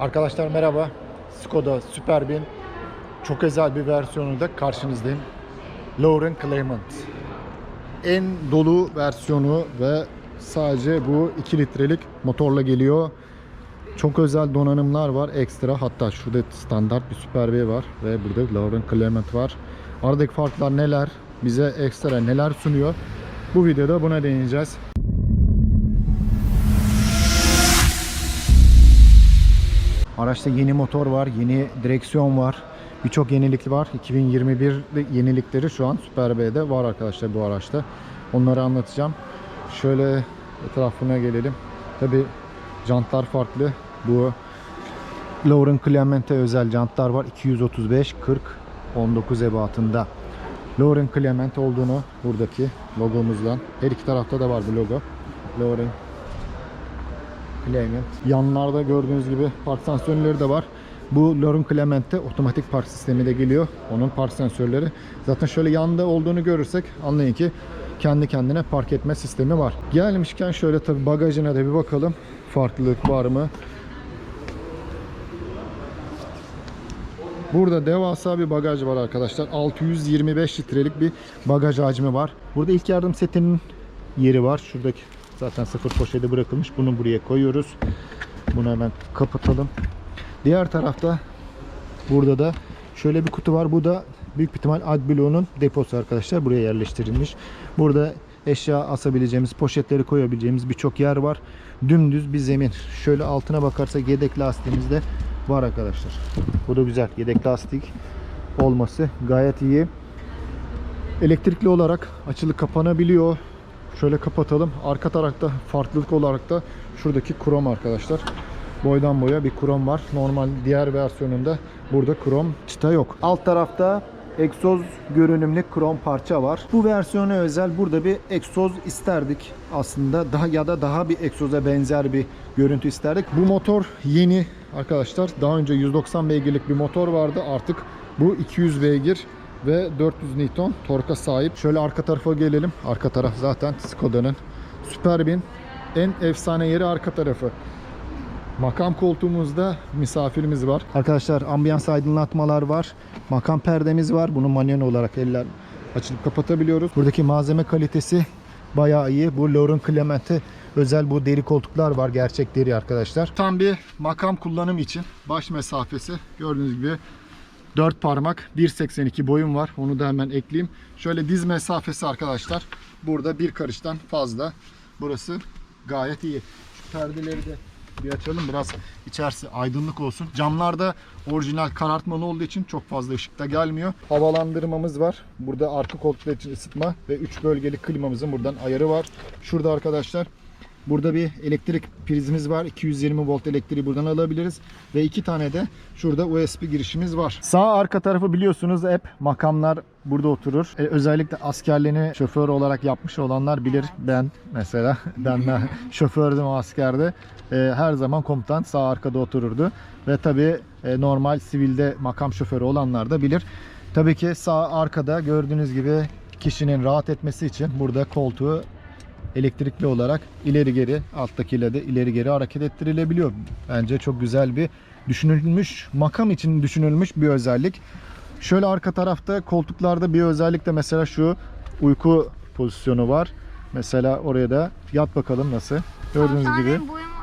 Arkadaşlar merhaba. Skoda Superb'in çok özel bir versiyonunda karşınızdayım. Lauren Clement. En dolu versiyonu ve sadece bu 2 litrelik motorla geliyor. Çok özel donanımlar var ekstra. Hatta şurada standart bir Superb var ve burada Lauren Clement var. Aradaki farklar neler? Bize ekstra neler sunuyor? Bu videoda buna değineceğiz. Araçta yeni motor var, yeni direksiyon var. Birçok yenilik var. 2021 yenilikleri şu an Super B'de var arkadaşlar bu araçta. Onları anlatacağım. Şöyle etrafına gelelim. Tabi jantlar farklı. Bu Lauren Clemente özel jantlar var. 235 40 19 ebatında. Lauren Clemente olduğunu buradaki logomuzdan. Her iki tarafta da var bu logo. Lauren Clement. Yanlarda gördüğünüz gibi park sensörleri de var. Bu Lauren Clement'te otomatik park sistemi de geliyor. Onun park sensörleri. Zaten şöyle yanda olduğunu görürsek anlayın ki kendi kendine park etme sistemi var. Gelmişken şöyle tabi bagajına da bir bakalım. Farklılık var mı? Burada devasa bir bagaj var arkadaşlar. 625 litrelik bir bagaj hacmi var. Burada ilk yardım setinin yeri var. Şuradaki zaten sıfır poşeti bırakılmış. Bunu buraya koyuyoruz. Bunu hemen kapatalım. Diğer tarafta burada da şöyle bir kutu var. Bu da büyük ihtimal AdBlue deposu arkadaşlar. Buraya yerleştirilmiş. Burada eşya asabileceğimiz, poşetleri koyabileceğimiz birçok yer var. Dümdüz bir zemin. Şöyle altına bakarsak yedek lastiğimiz de var arkadaşlar. Bu da güzel. Yedek lastik olması gayet iyi. Elektrikli olarak açılıp kapanabiliyor. Şöyle kapatalım. Arka tarafta farklılık olarak da şuradaki krom arkadaşlar. Boydan boya bir krom var. Normal diğer versiyonunda burada krom çıta yok. Alt tarafta egzoz görünümlü krom parça var. Bu versiyona özel burada bir egzoz isterdik aslında. Daha ya da daha bir egzoza benzer bir görüntü isterdik. Bu motor yeni arkadaşlar. Daha önce 190 beygirlik bir motor vardı. Artık bu 200 beygir ve 400 Newton torka sahip. Şöyle arka tarafa gelelim. Arka taraf zaten Skoda'nın Superb'in en efsane yeri arka tarafı. Makam koltuğumuzda misafirimiz var. Arkadaşlar ambiyans aydınlatmalar var. Makam perdemiz var. Bunu manuel olarak eller açılıp kapatabiliyoruz. Buradaki malzeme kalitesi bayağı iyi. Bu Lauren Clement'e özel bu deri koltuklar var. Gerçek deri arkadaşlar. Tam bir makam kullanım için baş mesafesi gördüğünüz gibi 4 parmak 1.82 boyum var. Onu da hemen ekleyeyim. Şöyle diz mesafesi arkadaşlar. Burada bir karıştan fazla. Burası gayet iyi. Şu perdeleri de bir açalım. Biraz içerisi aydınlık olsun. Camlarda orijinal karartmalı olduğu için çok fazla ışıkta gelmiyor. Havalandırmamız var. Burada arka koltuklar için ısıtma ve 3 bölgeli klimamızın buradan ayarı var. Şurada arkadaşlar Burada bir elektrik prizimiz var. 220 volt elektriği buradan alabiliriz. Ve iki tane de şurada USB girişimiz var. Sağ arka tarafı biliyorsunuz hep makamlar burada oturur. E, özellikle askerliğini şoför olarak yapmış olanlar bilir. Ben mesela ben de şofördüm askerde. E, her zaman komutan sağ arkada otururdu. Ve tabi normal sivilde makam şoförü olanlar da bilir. Tabii ki sağ arkada gördüğünüz gibi kişinin rahat etmesi için burada koltuğu elektrikli olarak ileri geri alttakiyle de ileri geri hareket ettirilebiliyor. Bence çok güzel bir düşünülmüş makam için düşünülmüş bir özellik. Şöyle arka tarafta koltuklarda bir özellik de mesela şu uyku pozisyonu var. Mesela oraya da yat bakalım nasıl. Gördüğünüz gibi. boyum.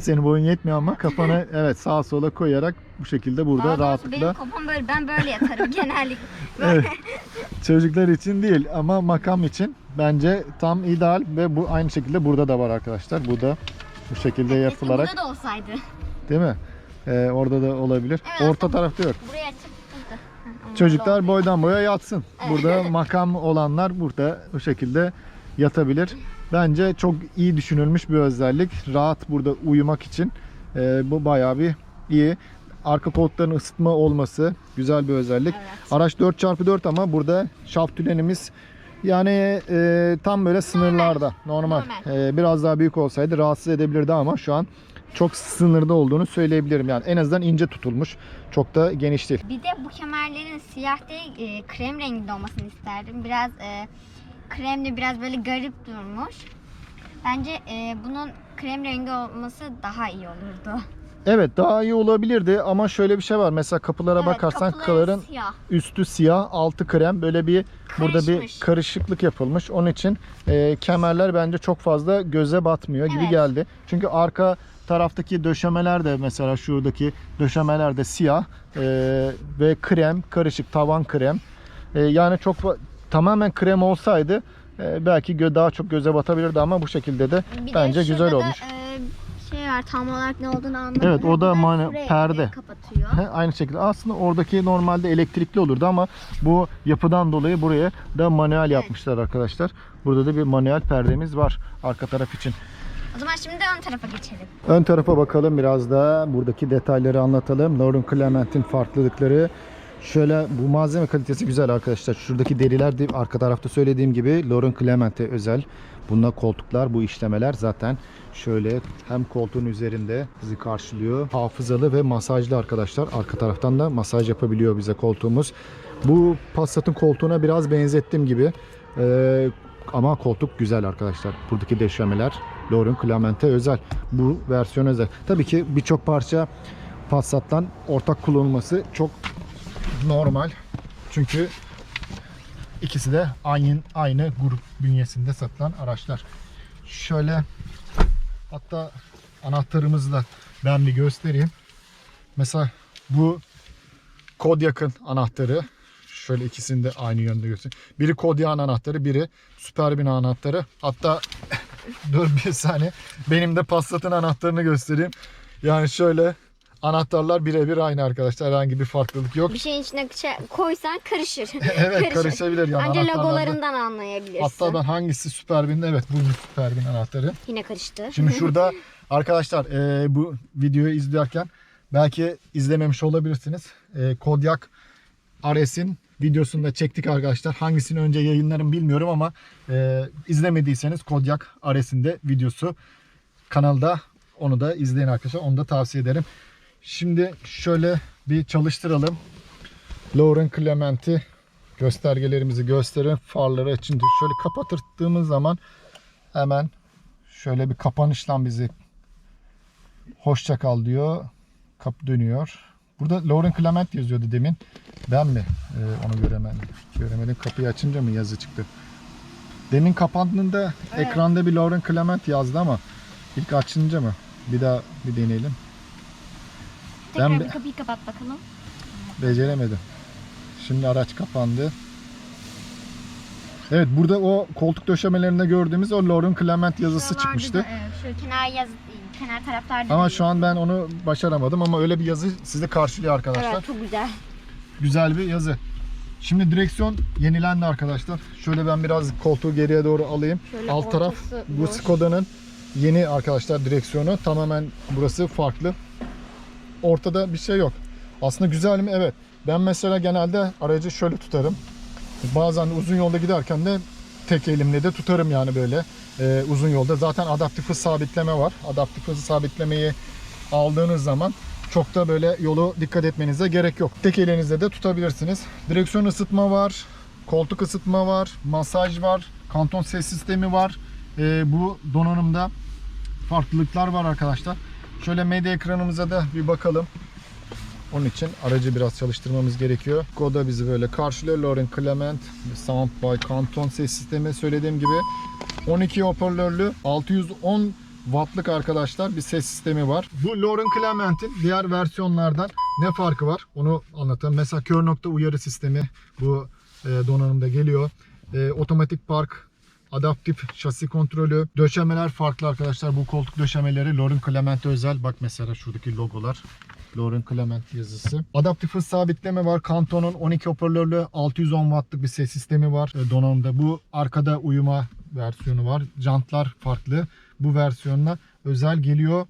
Senin boyun yetmiyor ama kafanı evet sağa sola koyarak bu şekilde burada Daha doğrusu rahatlıkla Benim kafam böyle, ben böyle yatarım genellikle. Evet. Çocuklar için değil ama makam için bence tam ideal ve bu aynı şekilde burada da var arkadaşlar. Bu da bu şekilde Keşke yapılarak Burada da olsaydı. değil mi? Ee, orada da olabilir. Evet, Orta tarafta yok. Buraya açıp burada. Hı, onlar da Çocuklar boydan boya yatsın. Burada makam olanlar burada bu şekilde yatabilir. Bence çok iyi düşünülmüş bir özellik. Rahat burada uyumak için ee, bu bayağı bir iyi. Arka koltukların ısıtma olması güzel bir özellik. Evet. Araç 4x4 ama burada şaft tülenimiz yani e, tam böyle sınırlarda normal. Normal. E, biraz daha büyük olsaydı rahatsız edebilirdi ama şu an çok sınırda olduğunu söyleyebilirim. Yani en azından ince tutulmuş. Çok da geniş değil. Bir de bu kemerlerin siyah değil e, krem renginde olmasını isterdim. Biraz e, kremli biraz böyle garip durmuş. Bence e, bunun krem rengi olması daha iyi olurdu. Evet daha iyi olabilirdi ama şöyle bir şey var. Mesela kapılara Evet, bakarsan kapıları kaların siyah. üstü siyah, altı krem. Böyle bir burada bir Karışmış. karışıklık yapılmış. Onun için e, kemerler bence çok fazla göze batmıyor gibi Evet. geldi. Çünkü arka taraftaki döşemeler de mesela şuradaki döşemeler de siyah e, ve krem, karışık tavan krem. E, yani çok tamamen krem olsaydı e, belki gö- daha çok göze batabilirdi ama bu şekilde de Bir de bence şurada güzel da, olmuş. e, şey var tam olarak ne olduğunu anlamadım. Evet, o da mane- şurayı perde. kapatıyor. He, Aynı şekilde. Aslında oradaki normalde elektrikli olurdu ama bu yapıdan dolayı buraya da manuel yapmışlar arkadaşlar. Burada da bir manuel perdemiz var arka taraf için. O zaman şimdi ön tarafa geçelim. Ön tarafa bakalım biraz da buradaki detayları anlatalım. Lauren Clement'in farklılıkları. Şöyle bu malzeme kalitesi güzel arkadaşlar. Şuradaki deriler de arka tarafta söylediğim gibi Lauren Clement'e özel. Bunlar koltuklar, bu işlemeler zaten şöyle hem koltuğun üzerinde bizi karşılıyor. Hafızalı ve masajlı arkadaşlar. Arka taraftan da masaj yapabiliyor bize koltuğumuz. Bu Passat'ın koltuğuna biraz benzettim gibi. Ee, ama koltuk güzel arkadaşlar. Buradaki döşemeler Lauren Clement'e özel. Bu versiyon özel. Tabii ki birçok parça Passat'tan ortak kullanılması çok normal. Çünkü ikisi de aynı aynı grup bünyesinde satılan araçlar. Şöyle hatta anahtarımızı da ben bir göstereyim. Mesela bu Kodiak'ın anahtarı. Şöyle ikisini de aynı yönde göstereyim. Biri Kodiak'ın anahtarı, biri Superb'in anahtarı. Hatta dur bir saniye. Benim de Passat'ın anahtarını göstereyim. Yani şöyle anahtarlar birebir aynı arkadaşlar. Herhangi bir farklılık yok. Bir şeyin içine koysan karışır. evet karışabilir yani. Anca logolarından anlayabilirsin. Hatta ben hangisi Superb'in? Evet bu Superb'in anahtarı. Yine karıştı. Şimdi şurada arkadaşlar e, bu videoyu izlerken belki izlememiş olabilirsiniz. E, Kodiak RS'in videosunu da çektik arkadaşlar. Hangisini önce yayınlarım bilmiyorum ama e, izlemediyseniz Kodiak RS'in de videosu kanalda. Onu da izleyin arkadaşlar. Onu da tavsiye ederim. Şimdi şöyle bir çalıştıralım. Lauren Clement'i göstergelerimizi gösterin. Farları açınca şöyle kapatırdığımız zaman hemen şöyle bir kapanışla bizi hoşça kal diyor. Kapı dönüyor. Burada Lauren Clement yazıyordu demin. Ben mi Ee, onu göremedim? Göremedim. Kapıyı açınca mı yazı çıktı? Demin kapandığında Evet. ekranda bir Lauren Clement yazdı ama ilk açınca mı? Bir daha bir deneyelim. Tekrar ben- bir kapıyı kapat bakalım. Beceremedim. Şimdi araç kapandı. Evet burada o koltuk döşemelerinde gördüğümüz o Lauren Clement yazısı Şuralarda çıkmıştı. Da, evet, şu kenar yaz, kenar taraflarda. Ama şu an ben onu başaramadım ama öyle bir yazı sizi karşılıyor arkadaşlar. Evet çok güzel. Güzel bir yazı. Şimdi direksiyon yenilendi arkadaşlar. Şöyle ben biraz koltuğu geriye doğru alayım. Şöyle Alt taraf bu boş. Skoda'nın yeni arkadaşlar direksiyonu. Tamamen burası farklı. Ortada bir şey yok. Aslında güzel mi? Evet. Ben mesela genelde aracı şöyle tutarım. Bazen uzun yolda giderken de tek elimle de tutarım yani böyle e, uzun yolda. Zaten adaptif hız sabitleme var. Adaptif hız sabitlemeyi aldığınız zaman çok da böyle yolu dikkat etmenize gerek yok. Tek elinizle de tutabilirsiniz. Direksiyon ısıtma var, koltuk ısıtma var, masaj var, kanton ses sistemi var. E, bu donanımda farklılıklar var arkadaşlar. Şöyle medya ekranımıza da bir bakalım. Onun için aracı biraz çalıştırmamız gerekiyor. Koda bizi böyle karşılıyor. Lauren Clement, Sound by Canton ses sistemi söylediğim gibi. 12 hoparlörlü 610 wattlık arkadaşlar bir ses sistemi var. Bu Lauren Clement'in diğer versiyonlardan ne farkı var? Onu anlatayım. Mesela kör nokta uyarı sistemi bu e, donanımda geliyor. E, otomatik park, adaptif şasi kontrolü, döşemeler farklı arkadaşlar. Bu koltuk döşemeleri Lauren Clement'e özel. Bak mesela şuradaki logolar. Lauren Clement yazısı. Adaptif hız sabitleme var. Kanton'un 12 hoparlörlü 610 wattlık bir ses sistemi var e, donanımda. Bu arkada uyuma versiyonu var. Jantlar farklı. Bu versiyonla özel geliyor.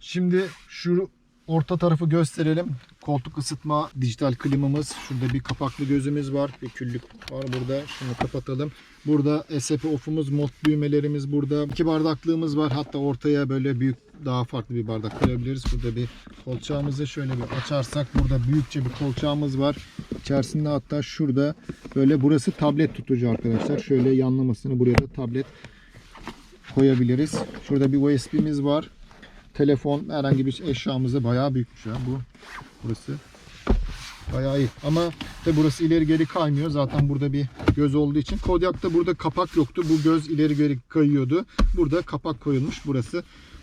Şimdi şu orta tarafı gösterelim. Koltuk ısıtma, dijital klimamız. Şurada bir kapaklı gözümüz var. Bir küllük var burada. Şunu kapatalım. Burada SP off'umuz, mod düğmelerimiz burada. İki bardaklığımız var. Hatta ortaya böyle büyük daha farklı bir bardak koyabiliriz. Burada bir kolçağımızı şöyle bir açarsak burada büyükçe bir kolçağımız var. İçerisinde hatta şurada böyle burası tablet tutucu arkadaşlar. Şöyle yanlamasını buraya da tablet koyabiliriz. Şurada bir USB'miz var. telefon, herhangi bir eşyamızı bayağı büyükmüş ya bu. Burası. Bayağı iyi. Ama tabi burası ileri geri kaymıyor. Zaten burada bir göz olduğu için. Kodiak'ta burada kapak yoktu. Bu göz ileri geri kayıyordu. Burada kapak koyulmuş. Burası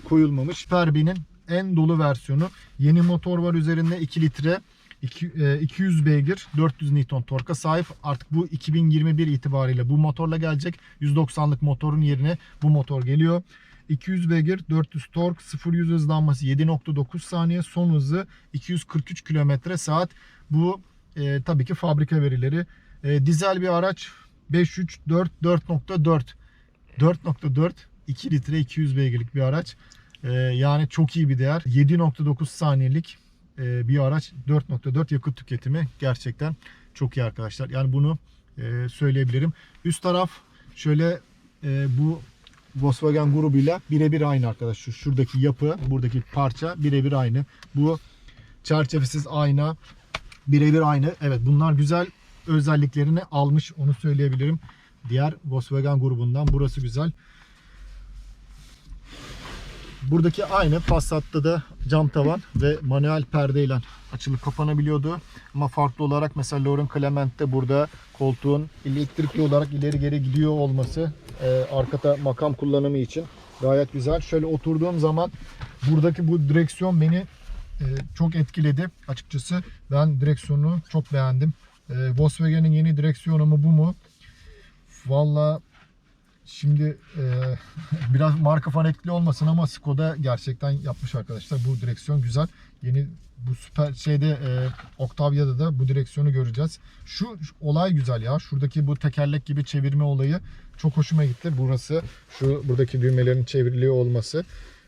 koyulmamış. Ferbi'nin en dolu versiyonu. Yeni motor var üzerinde 2 litre. iki- e, 200 beygir 400 Newton torka sahip artık bu 2021 itibariyle bu motorla gelecek 190'lık motorun yerine bu motor geliyor 200 beygir 400 tork 0-100 hızlanması 7.9 saniye son hızı 243 km saat. Bu e, tabii ki fabrika verileri. E, dizel bir araç 534 4.4 4.4 2 litre 200 beygirlik bir araç. E, yani çok iyi bir değer. 7.9 saniyelik e, bir araç 4.4 yakıt tüketimi. Gerçekten çok iyi arkadaşlar. Yani bunu e, söyleyebilirim. Üst taraf şöyle e, bu Volkswagen grubuyla birebir aynı arkadaşlar. Şuradaki yapı, buradaki parça birebir aynı. Bu çerçevesiz ayna birebir aynı. Evet bunlar güzel özelliklerini almış onu söyleyebilirim. Diğer Volkswagen grubundan burası güzel. Buradaki aynı Passat'ta da cam tavan ve manuel perdeyle açılıp kapanabiliyordu. Ama farklı olarak mesela Lauren Clement'te burada koltuğun elektrikli olarak ileri geri gidiyor olması e, arkada makam kullanımı için gayet güzel. Şöyle oturduğum zaman buradaki bu direksiyon beni e, çok etkiledi açıkçası. Ben direksiyonu çok beğendim. E, Volkswagen'in yeni direksiyonu mu bu mu? Valla Şimdi e, biraz marka fanekli olmasın ama Skoda gerçekten yapmış arkadaşlar. Bu direksiyon güzel. Yeni bu süper şeyde e, Octavia'da da bu direksiyonu göreceğiz. Şu, şu olay güzel ya. Şuradaki bu tekerlek gibi çevirme olayı çok hoşuma gitti. Burası şu buradaki düğmelerin çevriliyor olması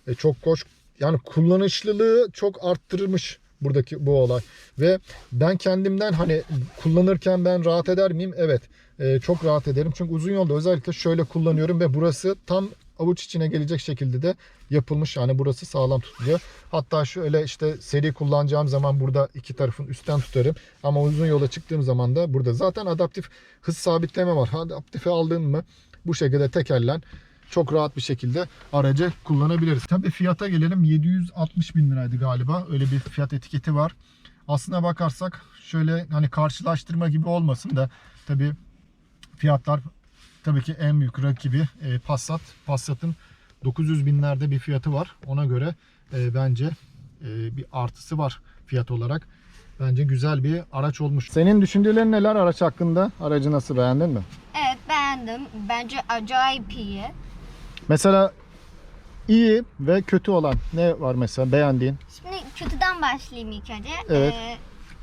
e, çok hoş. Yani kullanışlılığı çok arttırmış buradaki bu olay. Ve ben kendimden hani kullanırken ben rahat eder miyim? Evet. Ee, çok rahat ederim. Çünkü uzun yolda özellikle şöyle kullanıyorum ve burası tam avuç içine gelecek şekilde de yapılmış. Yani burası sağlam tutuluyor. Hatta şöyle işte seri kullanacağım zaman burada iki tarafın üstten tutarım. Ama uzun yola çıktığım zaman da burada zaten adaptif hız sabitleme var. Adaptifi aldın mı bu şekilde tekerlen çok rahat bir şekilde aracı kullanabiliriz. Tabii fiyata gelelim 760 bin liraydı galiba. Öyle bir fiyat etiketi var. Aslına bakarsak şöyle hani karşılaştırma gibi olmasın da tabii fiyatlar tabii ki en büyük rakibi e, Passat. Passat'ın 900 binlerde bir fiyatı var. Ona göre e, bence e, bir artısı var fiyat olarak. Bence güzel bir araç olmuş. Senin düşüncelerin neler araç hakkında? Aracı nasıl beğendin mi? Evet beğendim. Bence acayip iyi. Mesela iyi ve kötü olan ne var mesela beğendiğin? Şimdi kötüden başlayayım ilk önce. Evet. Ee,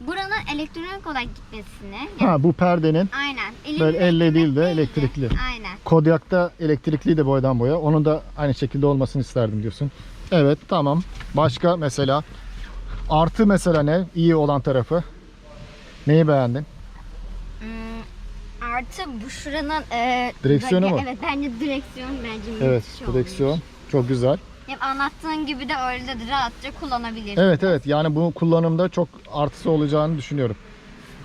buranın elektronik olarak gitmesini. Ha bu perdenin Aynen. Böyle elle değil de elektrikli. Aynen. Kodiak'ta elektrikli de boydan boya. Onun da aynı şekilde olmasını isterdim diyorsun. Evet tamam. Başka mesela artı mesela ne? İyi olan tarafı. Neyi beğendin? Artı bu şuranın e, Direksiyonu mu? Evet bence direksiyon bence müthiş Evet olmuş. direksiyon. Çok güzel. Hem anlattığın gibi de öyle de rahatça kullanabilirsin. Evet evet yani bu kullanımda çok artısı olacağını düşünüyorum.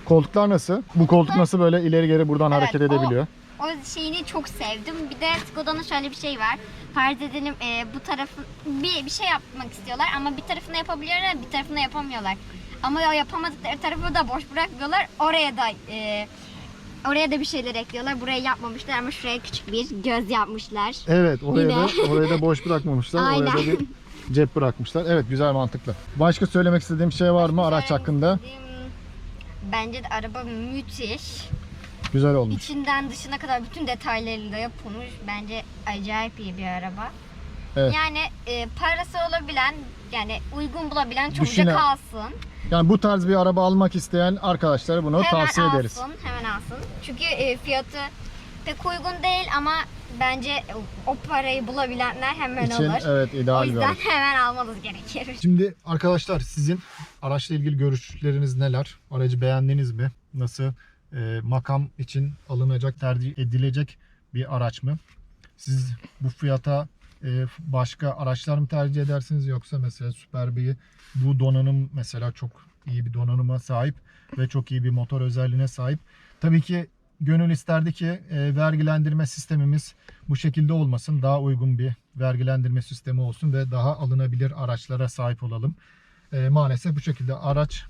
Koltuklar nasıl? Bu koltuk nasıl böyle ileri geri buradan Evet, hareket o- edebiliyor? O şeyini çok sevdim. Bir de Skoda'nın şöyle bir şey var. Farz edelim e, bu tarafı bir, bir şey yapmak istiyorlar ama bir tarafını yapabiliyorlar bir tarafını yapamıyorlar. Ama o yapamadıkları tarafı da boş bırakmıyorlar. Oraya da e, oraya da bir şeyler ekliyorlar. Buraya yapmamışlar ama şuraya küçük bir göz yapmışlar. Evet oraya da oraya da boş bırakmamışlar. Oraya da Aynen. bir cep bırakmışlar. Evet güzel mantıklı. Başka söylemek istediğim şey var mı araç hakkında? dediğim, Bence de araba müthiş. Güzel olmuş. İçinden dışına kadar bütün detaylarıyla yapılmış. Bence acayip iyi bir araba. Evet. Yani e, parası olabilen, yani uygun bulabilen çabucak Düşüne- alsın. Yani bu tarz bir araba almak isteyen arkadaşlara bunu hemen tavsiye alsın, ederiz. hemen alsın. Çünkü e, fiyatı pek uygun değil ama bence o parayı bulabilenler hemen İçin alır. evet o ideal bir yüzden araç. hemen almanız gerekir. Şimdi arkadaşlar sizin araçla ilgili görüşleriniz neler? Aracı beğendiniz mi? Nasıl? Ee, makam için alınacak, tercih edilecek bir araç mı? Siz bu fiyata e, başka araçlar mı tercih edersiniz yoksa mesela Super B'yi bu donanım mesela çok iyi bir donanıma sahip ve çok iyi bir motor özelliğine sahip. Tabii ki gönül isterdi ki e, vergilendirme sistemimiz bu şekilde olmasın. Daha uygun bir vergilendirme sistemi olsun ve daha alınabilir araçlara sahip olalım. E, maalesef bu şekilde araç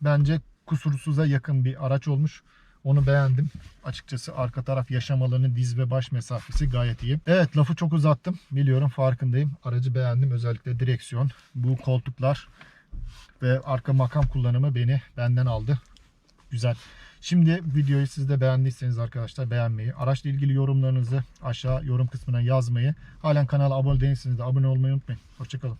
bence kusursuza yakın bir araç olmuş. Onu beğendim. Açıkçası arka taraf yaşam alanı diz ve baş mesafesi gayet iyi. Evet lafı çok uzattım. Biliyorum farkındayım. Aracı beğendim. Özellikle direksiyon, bu koltuklar ve arka makam kullanımı beni benden aldı. Güzel. Şimdi videoyu siz de beğendiyseniz arkadaşlar beğenmeyi, araçla ilgili yorumlarınızı aşağı yorum kısmına yazmayı, halen kanala abone değilseniz de abone olmayı unutmayın. Hoşçakalın.